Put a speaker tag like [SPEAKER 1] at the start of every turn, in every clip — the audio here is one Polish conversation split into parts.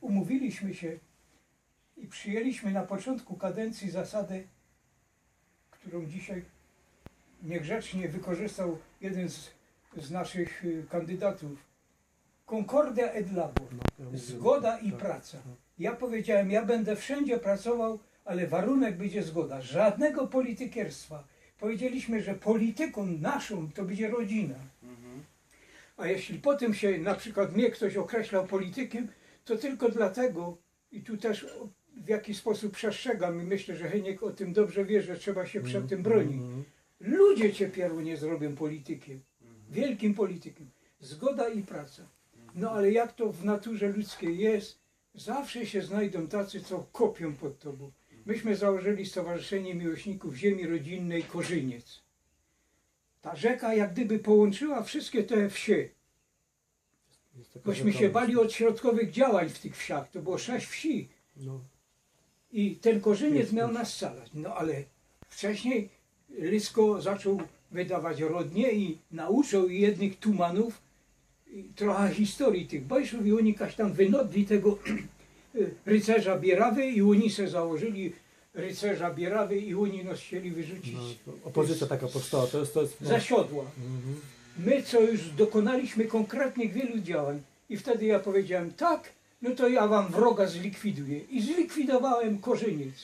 [SPEAKER 1] umówiliśmy się i przyjęliśmy na początku kadencji zasadę, którą dzisiaj niegrzecznie wykorzystał jeden z, z naszych y, kandydatów. Concordia et labor. Zgoda i
[SPEAKER 2] Tak.
[SPEAKER 1] praca. Ja powiedziałem, ja będę wszędzie pracował, ale warunek będzie zgoda. Żadnego politykierstwa. Powiedzieliśmy, że polityką naszą to będzie rodzina. A jeśli potem się na przykład mnie ktoś określał politykiem, to tylko dlatego, i tu też w jakiś sposób przestrzegam i myślę, że Heniek o tym dobrze wie, że trzeba się przed tym bronić.
[SPEAKER 2] Mhm.
[SPEAKER 1] Ludzie cię pierwu nie zrobią politykiem. Wielkim politykiem. Zgoda i praca. No ale jak to w naturze ludzkiej jest, zawsze się znajdą tacy, co kopią pod tobą. Myśmy założyli Stowarzyszenie Miłośników Ziemi Rodzinnej Korzyniec. Ta rzeka jak gdyby połączyła wszystkie te wsie. Bośmy się bali od środkowych działań w tych wsiach. To było sześć wsi.
[SPEAKER 2] No,
[SPEAKER 1] I ten korzyniec miał nas scalać. No ale wcześniej Lysko zaczął wydawać rodnie i nauczył jednych tumanów trochę historii tych bojszów i oni kaś tam wynodli tego rycerza Bierawy i oni se założyli rycerza Bierawy i oni nas chcieli wyrzucić
[SPEAKER 2] no, opozycja taka powstała, to jest... To jest no,
[SPEAKER 1] za siodła.
[SPEAKER 2] Mhm.
[SPEAKER 1] My, co już dokonaliśmy konkretnych wielu działań i wtedy ja powiedziałem tak, no to ja wam wroga zlikwiduję. I zlikwidowałem korzyniec.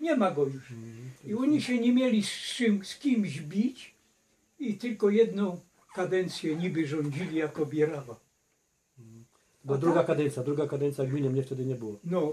[SPEAKER 1] Nie ma go już.
[SPEAKER 2] Mhm.
[SPEAKER 1] I oni się nie mieli z, czym, z kimś bić i tylko jedną kadencję niby rządzili jako Bierawa.
[SPEAKER 2] Była
[SPEAKER 1] A
[SPEAKER 2] druga
[SPEAKER 1] tak?
[SPEAKER 2] kadencja, druga kadencja gminy, mnie wtedy nie było.
[SPEAKER 1] No